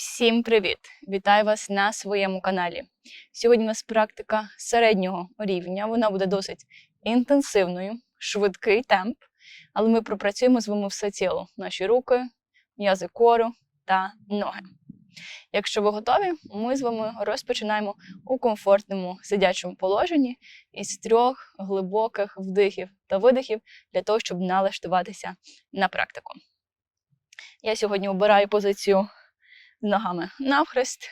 Всім привіт! Вітаю вас на своєму каналі. Сьогодні у нас практика середнього рівня. Вона буде досить інтенсивною, швидкий темп, але ми пропрацюємо з вами все тіло: наші руки, м'язи кору та ноги. Якщо ви готові, ми з вами розпочинаємо у комфортному сидячому положенні із трьох глибоких вдихів та видихів для того, щоб налаштуватися на практику. Я сьогодні обираю позицію ногами навхрест,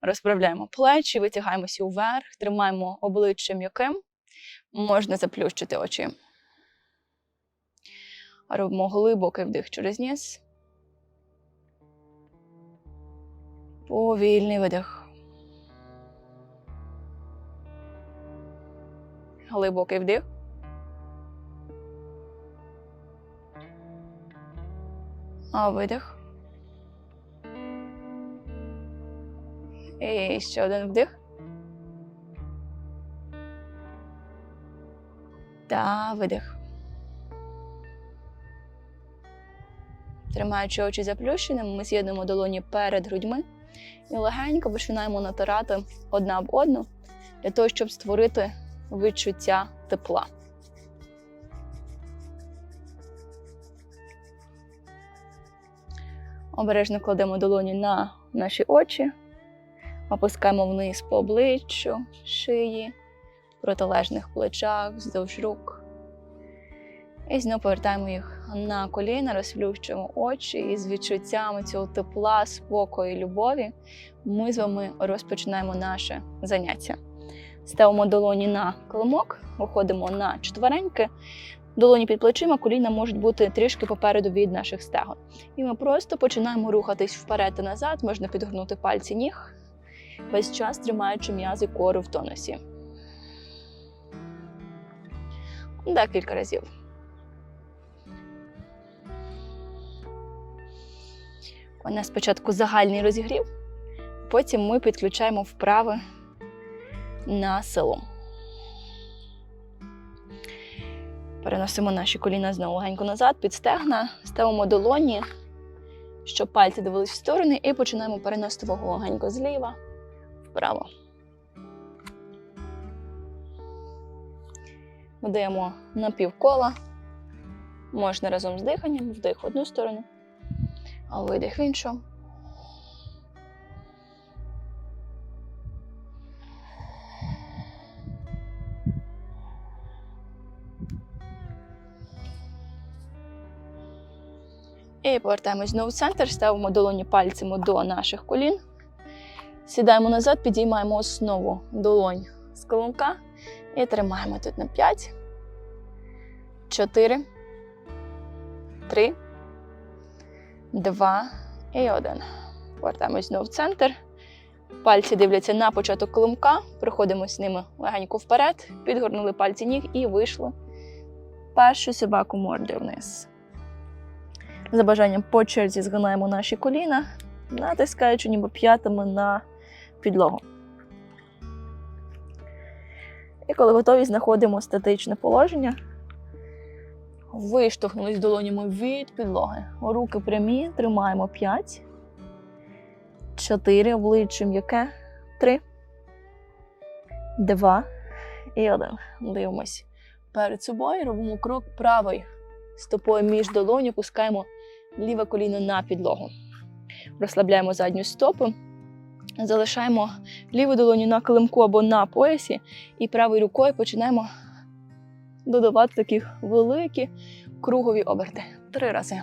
розправляємо плечі, витягаємося вверх, тримаємо обличчя м'яким, можна заплющити очі. Робимо глибокий вдих через ніс. Повільний видих. Глибокий вдих. А видих. І ще один вдих. Та видих. Тримаючи очі заплющеними, ми з'єднуємо долоні перед грудьми і легенько починаємо натирати одна об одну для того, щоб створити відчуття тепла. Обережно кладемо долоні на наші очі, опускаємо вниз по обличчю, шиї, протилежних плечах, вздовж рук. І знову повертаємо їх на коліна, розплющуємо очі і з відчуттями цього тепла, спокою, любові ми з вами розпочинаємо наше заняття. Ставимо долоні на килимок, виходимо на четвереньки. Долоні під плечима, коліна можуть бути трішки попереду від наших стегон. І ми просто починаємо рухатись вперед та назад, можна підгорнути пальці ніг, весь час тримаючи м'язи кору в тонусі. Декілька разів. У нас спочатку загальний розігрів, потім ми підключаємо вправи на силу. Переносимо наші коліна знову легенько назад, під стегна, ставимо долоні, щоб пальці дивились в сторони, і починаємо переносити вагу легенько зліва вправо. Видаємо на півкола. Можна разом з диханням, вдих в одну сторону, а видих в іншу. І повертаємось знову в центр, ставимо долоні пальцями до наших колін. Сідаємо назад, підіймаємо основу долонь з колонка і тримаємо тут на 5, 4, 3, 2 і 1. Повертаємось знову в центр. Пальці дивляться на початок коломка, проходимо з ними легенько вперед, підгорнули пальці ніг і вийшли першу собаку мордою вниз. За бажанням по черзі згинаємо наші коліна, натискаючи ніби п'ятами на підлогу. І коли готові, знаходимо статичне положення. Виштовхнулись долонями від підлоги. Руки прямі, тримаємо 5, 4, обличчя м'яке, 3, 2 і 1. Дивимось перед собою, робимо крок правою стопою між долоню, пускаємо ліве коліно на підлогу. Розслабляємо задню стопу, залишаємо ліву долоню на килимку або на поясі, і правою рукою починаємо додавати такі великі кругові оберти. Три рази.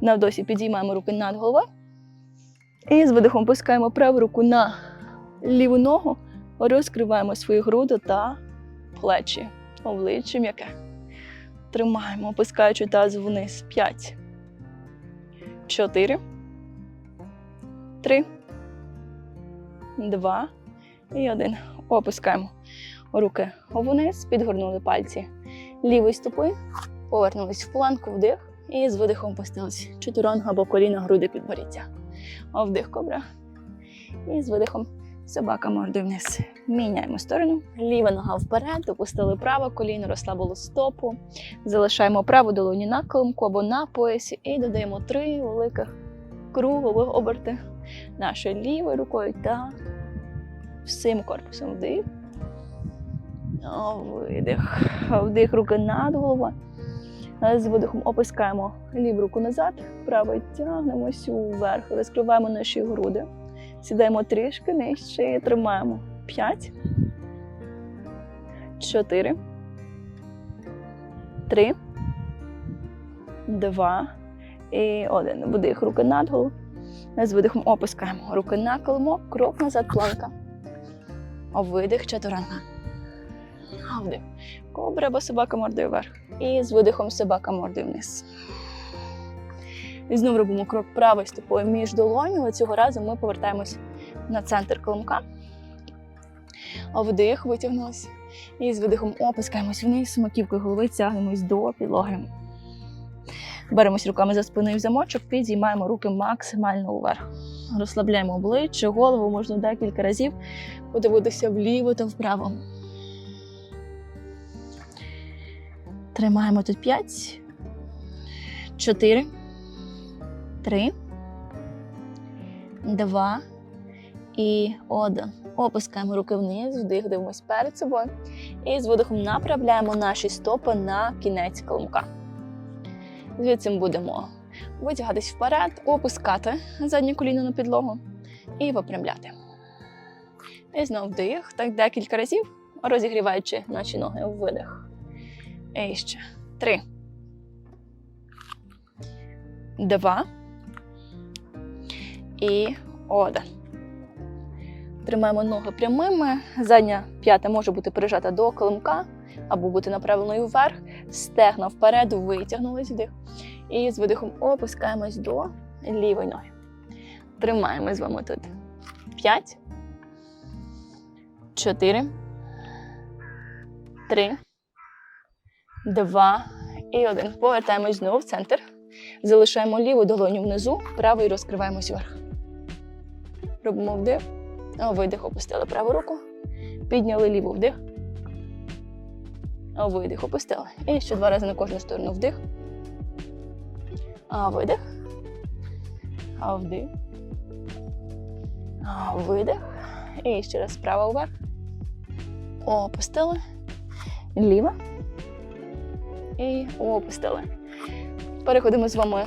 Навдосі підіймаємо руки над головою. І з видихом пускаємо праву руку на ліву ногу, розкриваємо свої груди та плечі, обличчя м'яке. Тримаємо, опускаючи таз вниз. 5, 4, 3, 2 і 1. Опускаємо руки вниз, підгорнули пальці лівої стопи, повернулись в планку, вдих і з видихом опустились. Чотиронга або коліна, груди підборіття. Вдих кобра. І з видихом Собака мордою вниз. Міняємо сторону. Ліва нога вперед, опустили праве коліно, розслабили стопу. Залишаємо праву долоню на килимку або на поясі і додаємо три великих кругових оберти нашою лівою рукою та всім корпусом вдих. Видих. Вдих руки над головою. З видихом опускаємо ліву руку назад, правою тягнемось вверх, розкриваємо наші груди. Сідаємо трішки нижче і тримаємо. П'ять. Чотири. Три. Два. І один. Вдих, руки над голову. З видихом опускаємо. Руки на колмо, крок назад, планка. Видих, чатуранга. Вдих. Кобра або собака мордою вверх. І з видихом собака мордою вниз. І знову робимо крок правою стопою між долонями, але цього разу ми повертаємось на центр коломка. Вдих, витягнулися. І з видихом опускаємось вниз, маківкою голови тягнемось до підлоги. Беремось руками за спиною в замочок, підіймаємо руки максимально вверх. Розслабляємо обличчя, голову можна декілька разів подивитися вліво та вправо. Тримаємо тут 5, 4, 3, 2 і 1. Опускаємо руки вниз, вдих, дивимось перед собою. І з видихом направляємо наші стопи на кінець коломка. Звідси будемо витягатись вперед, опускати заднє коліно на підлогу і випрямляти. І знову вдих, так декілька разів, розігріваючи наші ноги видих. І ще. Три. Два. І один. Тримаємо ноги прямими. Задня п'ята може бути прижата до килимка або бути направленою вверх. Стегна вперед, витягнулись вдих. І з видихом опускаємось до лівої ноги. Тримаємо з вами тут. П'ять. Чотири. Три два і один. Повертаємось знову в центр. Залишаємо ліву долоню внизу, правою розкриваємось вверх. Робимо вдих. Видих, опустили праву руку. Підняли ліву вдих. Видих, опустили. І ще два рази на кожну сторону вдих. Видих. Вдих. Видих. І ще раз справа вверх. Опустили. Ліва і опустили. Переходимо з вами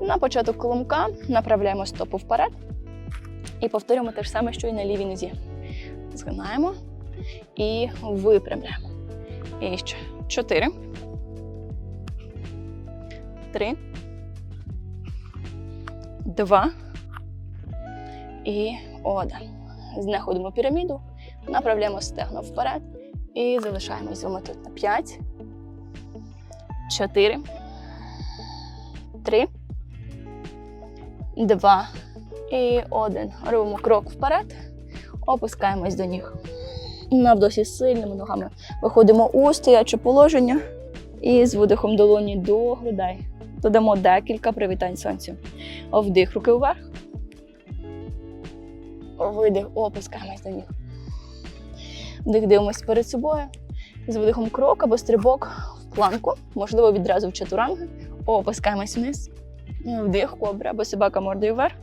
на початок коломка, направляємо стопу вперед і повторюємо те ж саме, що і на лівій нозі. Згинаємо і випрямляємо. І ще чотири. Три. Два. І один. Знаходимо піраміду, направляємо стегно вперед і залишаємось з вами тут на п'ять чотири, три, два і один. Робимо крок вперед, опускаємось до ніг. Навдосі сильними ногами виходимо у стояче положення і з видихом долоні до грудей. Додамо декілька привітань сонцю. Вдих руки вверх. Видих, опускаємось до ніг. Вдих, дивимось перед собою. З видихом крок або стрибок в планку, можливо, відразу в чатуранги. Опускаємось вниз. Вдих, кобра, або собака мордою вверх.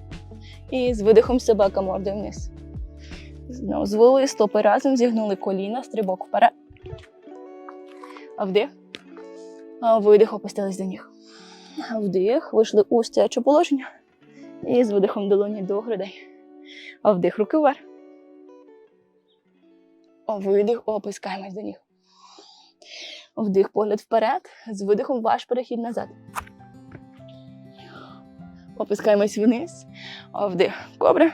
І з видихом собака мордою вниз. Знову звели стопи разом, зігнули коліна, стрибок вперед. Вдих. Видих, опустились до ніг. Вдих, вийшли у стояче положення. І з видихом долоні до грудей. Вдих, руки вверх. Видих, опускаємось до ніг. Вдих, погляд вперед, з видихом ваш перехід назад. Опускаємось вниз. Вдих, кобра.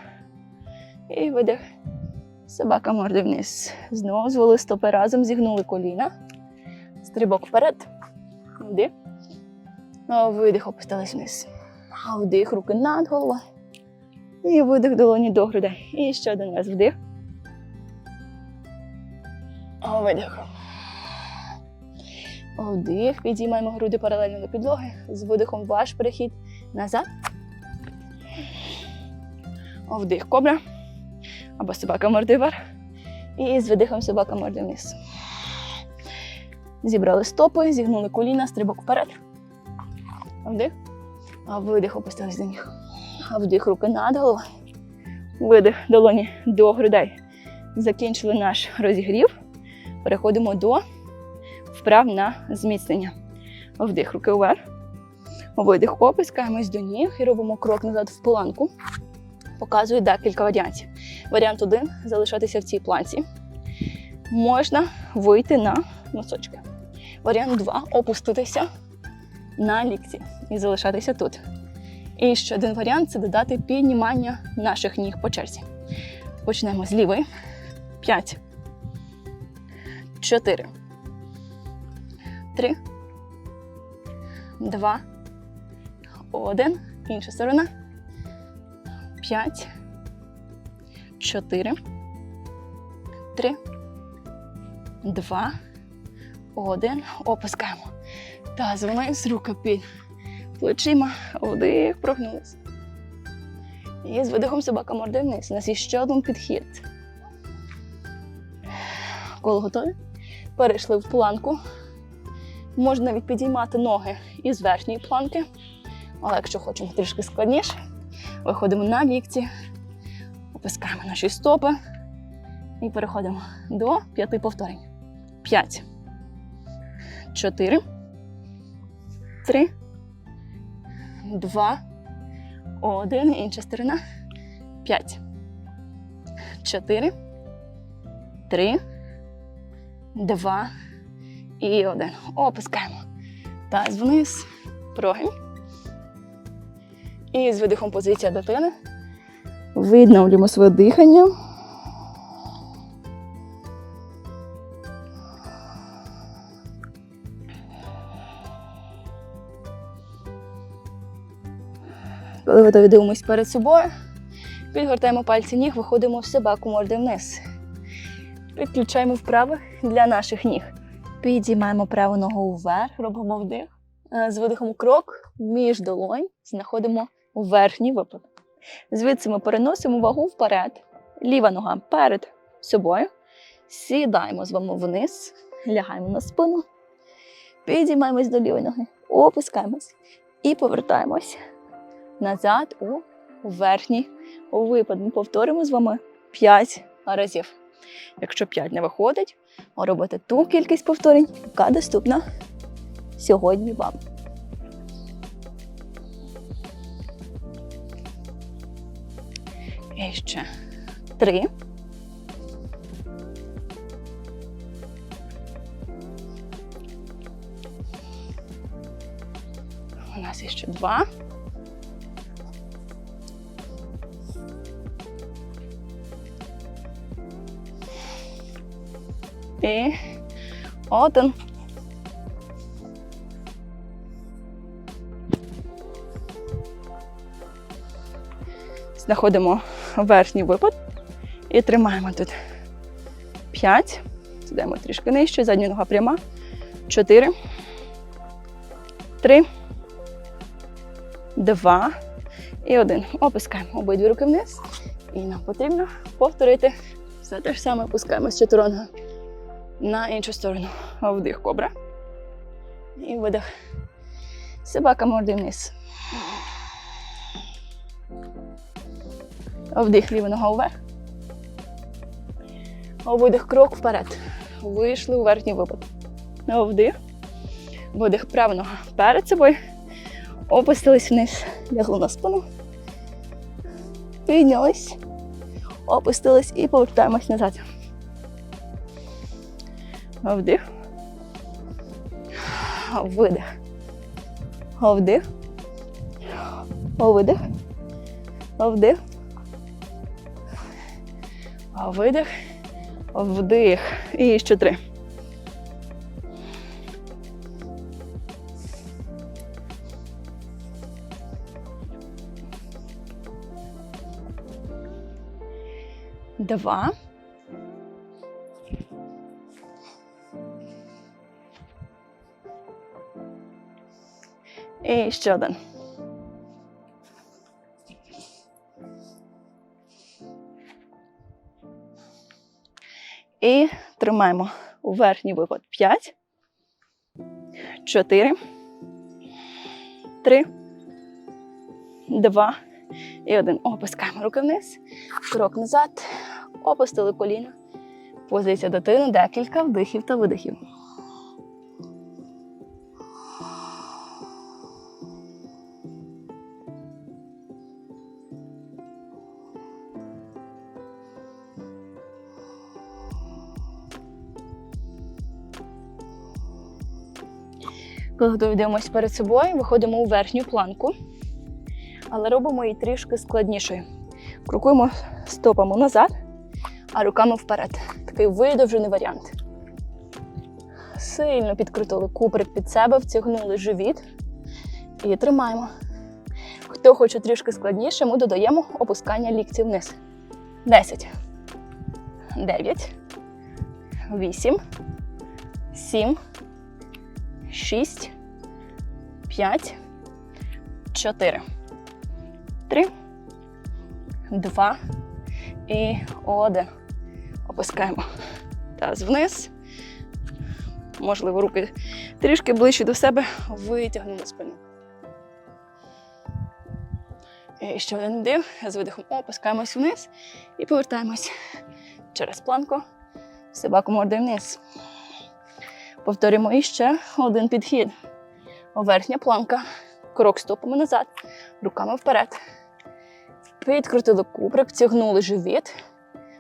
І видих. Собака морди вниз. Знову звели стопи разом, зігнули коліна. Стрибок вперед. Вдих. Видих, опустились вниз. Вдих, руки над головою. І видих долоні до грудей. І ще один раз вдих. Видих. Вдих, підіймаємо груди паралельно до підлоги. З видихом ваш перехід назад. Вдих, кобра. Або собака мордою вверх. І з видихом собака мордою вниз. Зібрали стопи, зігнули коліна, стрибок вперед. Вдих. А видих опустились до ніг. А вдих руки над головою. Видих долоні до грудей. Закінчили наш розігрів. Переходимо до вправ на зміцнення. Вдих руки вверх. Видих, опускаємось до ніг і робимо крок назад в планку. Показую декілька варіантів. Варіант один залишатися в цій планці. Можна вийти на носочки. Варіант 2 опуститися на лікті і залишатися тут. І ще один варіант це додати піднімання наших ніг по черзі. Почнемо з лівої. 5. 4. 3. 2. 1. Інша сторона. 5. 4. 3. 2. 1. Опускаємо. Таз вниз, рука під плечима. Вдих, прогнулися. І з видихом собака мордою вниз. У нас є ще один підхід. Коли готові? Перейшли в планку. Можна навіть підіймати ноги із верхньої планки. Але якщо хочемо трішки складніше, виходимо на лікті, опускаємо наші стопи і переходимо до п'яти повторень. П'ять. Чотири. Три. Два. Один. Інша сторона. П'ять. Чотири. Три. Два. І один. Опускаємо. Таз вниз. Прогинь. І з видихом позиція дитини. Відновлюємо своє дихання. Коли готові дивимось перед собою, підгортаємо пальці ніг, виходимо в собаку морди вниз. Підключаємо вправи для наших ніг. Підіймаємо праву ногу вверх, робимо вдих. Е, З видихом крок між долонь знаходимо верхній випад. Звідси ми переносимо вагу вперед. Ліва нога перед собою. Сідаємо з вами вниз, лягаємо на спину, підіймаємось до лівої ноги, опускаємось і повертаємось назад у верхній випад. Ми повторимо з вами 5 разів. Якщо 5 не виходить, робите ту кількість повторень, яка доступна сьогодні вам. І ще три. У нас ще два. І один. Знаходимо верхній випад і тримаємо тут. П'ять. Сідаємо трішки нижче, задня нога пряма. Чотири. Три. Два. І один. Опускаємо обидві руки вниз. І нам потрібно повторити все те ж саме. Опускаємо з чотиронга на іншу сторону. Вдих кобра. І видих. Собака мордою вниз. Вдих, ліва нога вверх. Видих крок вперед. Вийшли у верхній випад. Вдих. Видих, права нога перед собою. Опустились вниз, лягли на спину. Піднялись. Опустились і повертаємось назад. Вдих. Видих. Вдих. Видих. Вдих. Видих. Вдих. І ще три. Два. І ще один. Тримаємо верхній випад 5, 4, 3, 2 і 1. Опускаємо руки вниз. Крок назад. Опустили коліна. Позиція дитини. Декілька вдихів та видихів. Коли дивимося перед собою, виходимо у верхню планку, але робимо її трішки складнішою. Крокуємо стопами назад, а руками вперед. Такий видовжений варіант. Сильно підкрутили куприк під себе, втягнули живіт і тримаємо. Хто хоче трішки складніше, ми додаємо опускання ліктів вниз. 10, 9, 8, 7, 6, 5, 4, 3, 2 і 1. Опускаємо таз вниз. Можливо, руки трішки ближче до себе, витягнули спину. І ще один вдих, з видихом опускаємось вниз і повертаємось через планку, собаку мордою вниз. Повторюємо іще один підхід. Верхня планка. Крок стопами назад, руками вперед. Підкрутили куприк, втягнули живіт.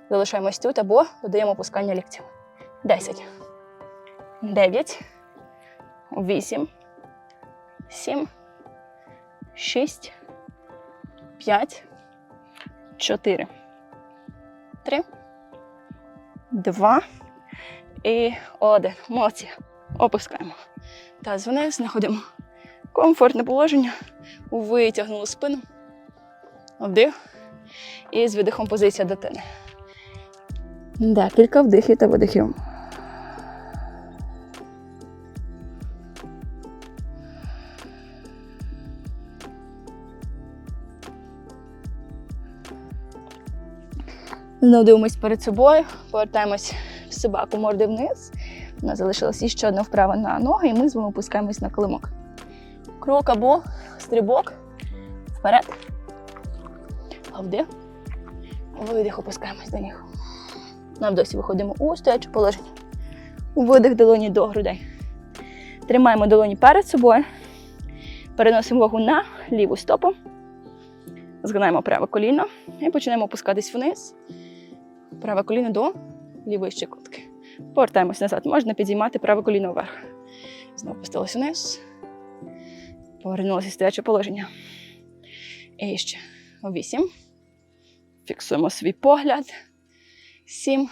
Залишаємось тут або додаємо опускання ліктів. 10, 9, 8, 7, 6, 5, 4, 3, 2 і 1. Молодці. Опускаємо. Таз вниз, знаходимо комфортне положення. Витягнули спину. Вдих. І з видихом позиція дитини. Декілька вдихів та видихів. Знову дивимось перед собою, повертаємось собаку морди вниз. У нас залишилася ще одна вправа на ноги, і ми з вами опускаємось на килимок. Крок або стрибок вперед. Вдих. Видих, опускаємось до ніг. Навдосі виходимо у стояче положення. Видих долоні до грудей. Тримаємо долоні перед собою. Переносимо вагу на ліву стопу. Згинаємо праве коліно і починаємо опускатись вниз. Праве коліно до лівої щекотки. Повертаємось назад. Можна підіймати праве коліно вверх. Знову опустилися вниз. Повернулося в стояче положення. І ще вісім. Фіксуємо свій погляд. Сім.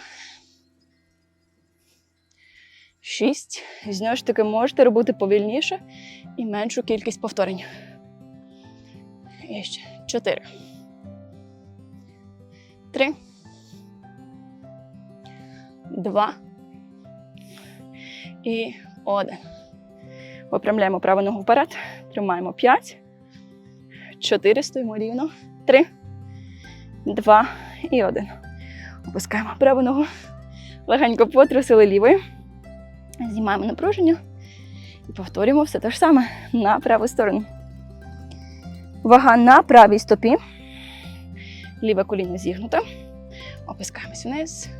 Шість. Знову ж таки можете робити повільніше і меншу кількість повторень. І ще чотири. Три. Два. І один. Випрямляємо праву ногу вперед. Тримаємо п'ять. Чотири. Стоїмо рівно. Три. Два і один. Опускаємо праву ногу. Легенько потрусили лівою. Знімаємо напруження. І повторюємо все те ж саме на праву сторону. Вага на правій стопі. Ліве коліно зігнуте. Опускаємось вниз.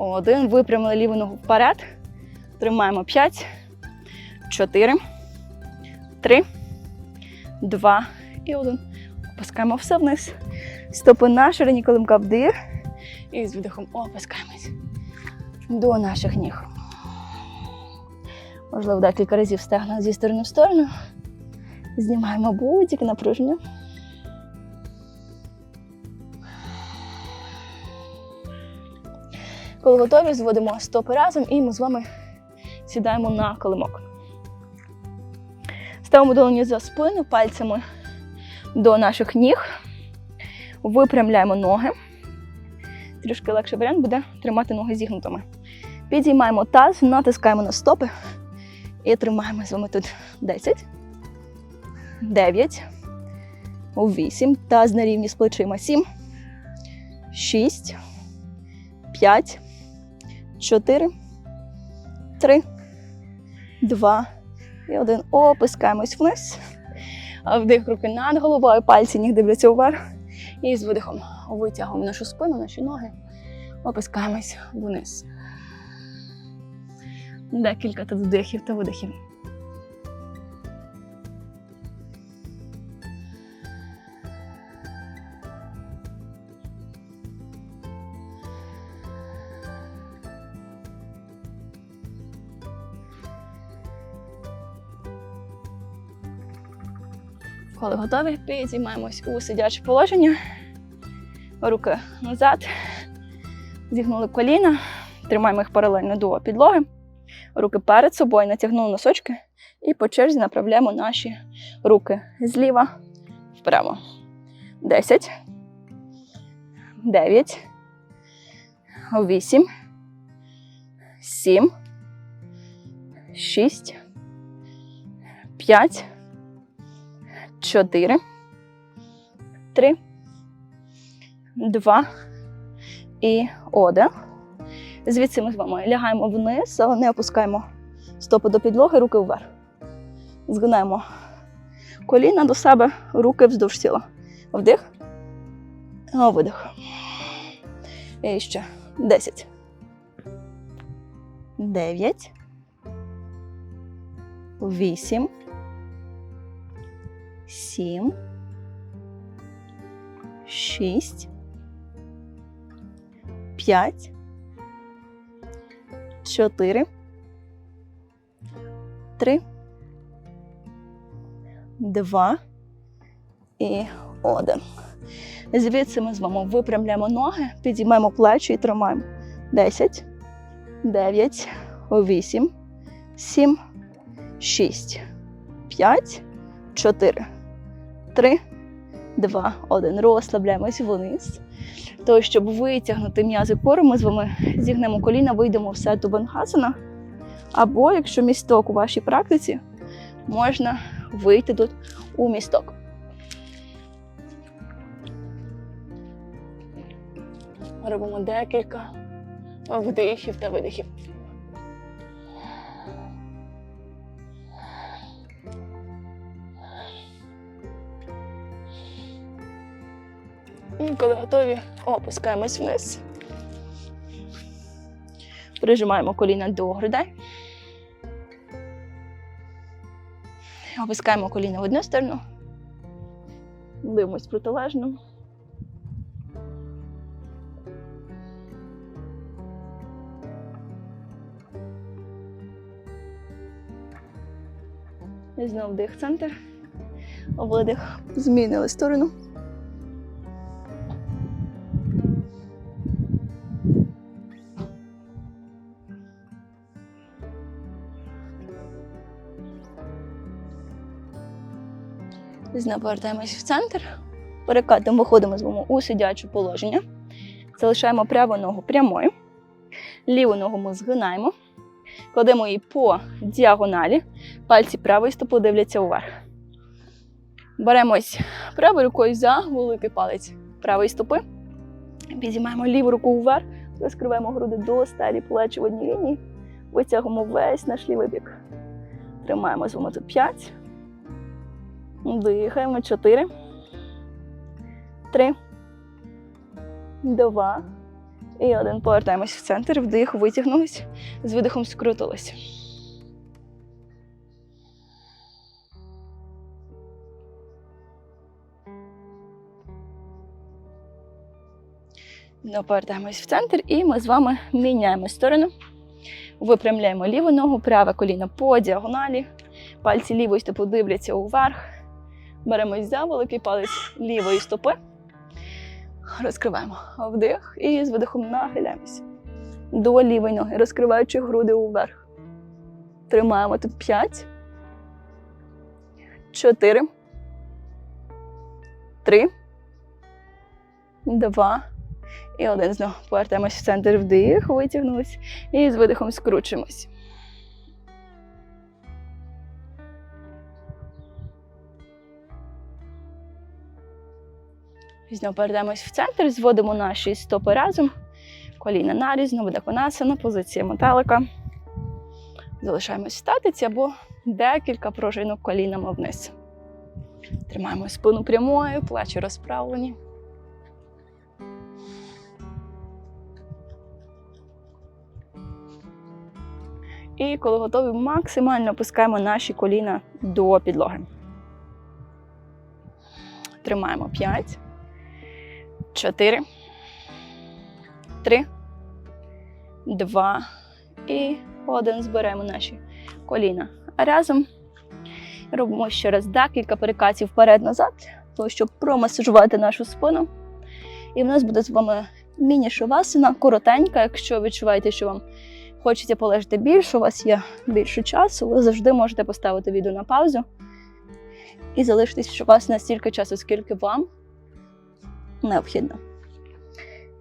Один. Випрямили ліву ногу вперед. Тримаємо 5, 4, 3, 2 і 1. Опускаємо все вниз. Стопи на ширині колимка вдих. І з видихом опускаємось до наших ніг. Можливо, декілька разів стегна зі сторони в сторону. Знімаємо будь-яке напруження. Коли готові, зводимо стопи разом і ми з вами сідаємо на килимок. Ставимо долоні за спину, пальцями до наших ніг. Випрямляємо ноги. Трішки легший варіант буде тримати ноги зігнутими. Підіймаємо таз, натискаємо на стопи і тримаємо з вами тут 10, 9, 8, таз на рівні з плечима 7, 6, 5, 4, 3, 2 і 1. Опускаємось вниз. Вдих руки над головою, пальці ніг дивляться вверх. І з видихом витягуємо нашу спину, наші ноги, опускаємось вниз. Декілька тут вдихів та видихів. Коли готові, підіймаємось у сидяче положення. Руки назад. Зігнули коліна, тримаємо їх паралельно до підлоги. Руки перед собою, натягнули носочки. І по черзі направляємо наші руки зліва вправо. 10, 9, 8, 7, 6, 5, 4, 3, 2 і 1. Звідси ми з вами лягаємо вниз, але не опускаємо стопи до підлоги, руки вверх. Згинаємо коліна до себе, руки вздовж тіла. Вдих. Видих. І ще 10. 9. 8. 7. 6. 5. 4, 3, 2 і 1. Звідси ми з вами випрямляємо ноги, підіймаємо плечі і тримаємо. 10, 9, 8, 7, 6, 5, 4, 3, 2, 1. Розслабляємось вниз. То, щоб витягнути м'язи кору, ми з вами зігнемо коліна, вийдемо в сету бенхасана. Або, якщо місток у вашій практиці, можна вийти тут у місток. Робимо декілька вдихів та видихів. І коли готові, опускаємось вниз. Прижимаємо коліна до грудей. Опускаємо коліна в одну сторону. Дивимось протилежно. І знову вдих центр. Видих. Змінили сторону. Знову повертаємось в центр. Перекатом виходимо з вами у сидяче положення. Залишаємо праву ногу прямою. Ліву ногу ми згинаємо. Кладемо її по діагоналі. Пальці правої стопи дивляться вверх. Беремось правою рукою за великий палець правої стопи. Підіймаємо ліву руку вверх, розкриваємо груди до стелі, плечі в одній лінії. Витягуємо весь наш лівий бік. Тримаємо з вами тут 5. Дихаємо. 4. 3. 2. І один. Повертаємось в центр. Вдих, витягнулись. З видихом скрутились. Повертаємось в центр і ми з вами міняємо сторону. Випрямляємо ліву ногу, праве коліно по діагоналі. Пальці лівої стопи дивляться уверх. Беремось за великий палець лівої стопи. Розкриваємо вдих і з видихом нахиляємося. до лівої ноги, розкриваючи груди уверх. Тримаємо тут 5, 4, 3, 2 і один. Знову повертаємось в центр вдих, витягнулись і з видихом скручуємось. Знову повертаємось в центр, зводимо наші стопи разом. Коліна нарізно, буде конасана, позиція металика. Залишаємось в статиці або декілька пружинок колінами вниз. Тримаємо спину прямою, плечі розправлені. І коли готові, максимально опускаємо наші коліна до підлоги. Тримаємо 5, 4, 3, 2 і 1. Зберемо наші коліна. А разом робимо ще раз декілька перекатів вперед-назад, щоб промасажувати нашу спину. І в нас буде з вами міні-шавасана, коротенька. Якщо відчуваєте, що вам хочеться полежати більше, у вас є більше часу, ви завжди можете поставити відео на паузу і залишитись в шавасі настільки часу, скільки вам необхідно.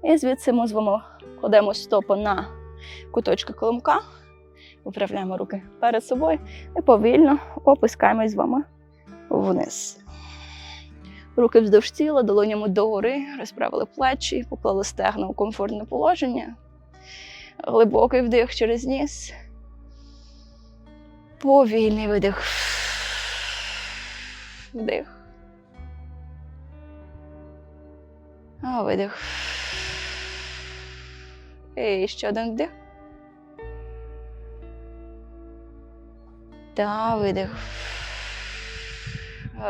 І звідси ми з вами кладемо стопу на куточки коломка, виправляємо руки перед собою і повільно опускаємось з вами вниз. Руки вздовж тіла, долонями догори, розправили плечі, поклали стегна у комфортне положення. Глибокий вдих через ніс. Повільний видих. Вдих. Видих. І ще один вдих. Та видих.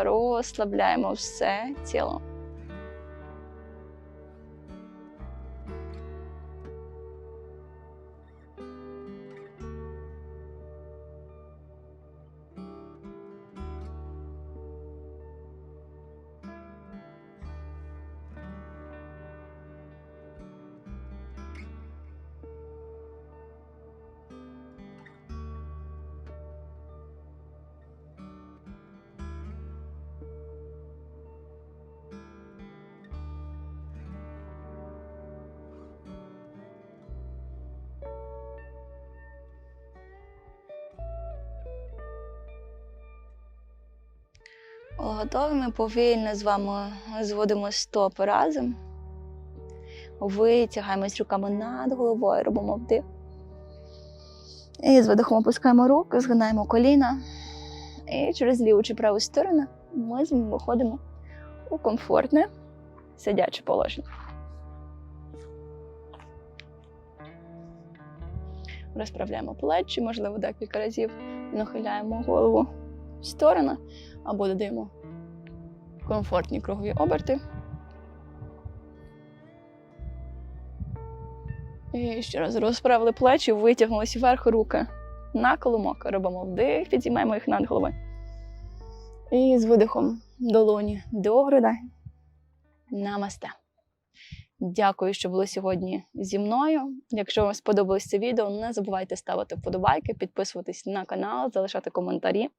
Розслабляємо все тіло. Готові ми повільно з вами зводимо стопи разом. Витягаємось руками над головою, робимо вдих. І з видихом опускаємо руки, згинаємо коліна. І через ліву чи праву сторону ми з вами виходимо у комфортне сидяче положення. Розправляємо плечі, можливо, декілька разів нахиляємо голову в сторону або додаємо комфортні кругові оберти. І ще раз розправили плечі, витягнулися вверх руки на коломок. Робимо вдих, підіймаємо їх над головою. І з видихом долоні до грудей. Намасте. Дякую, що були сьогодні зі мною. Якщо вам сподобалось це відео, не забувайте ставити вподобайки, підписуватись на канал, залишати коментарі.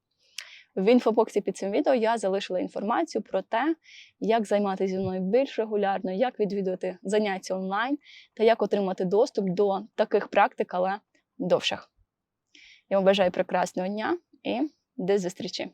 В інфобоксі під цим відео я залишила інформацію про те, як займатися зі мною більш регулярно, як відвідувати заняття онлайн та як отримати доступ до таких практик, але довших. Я вам бажаю прекрасного дня і до зустрічі!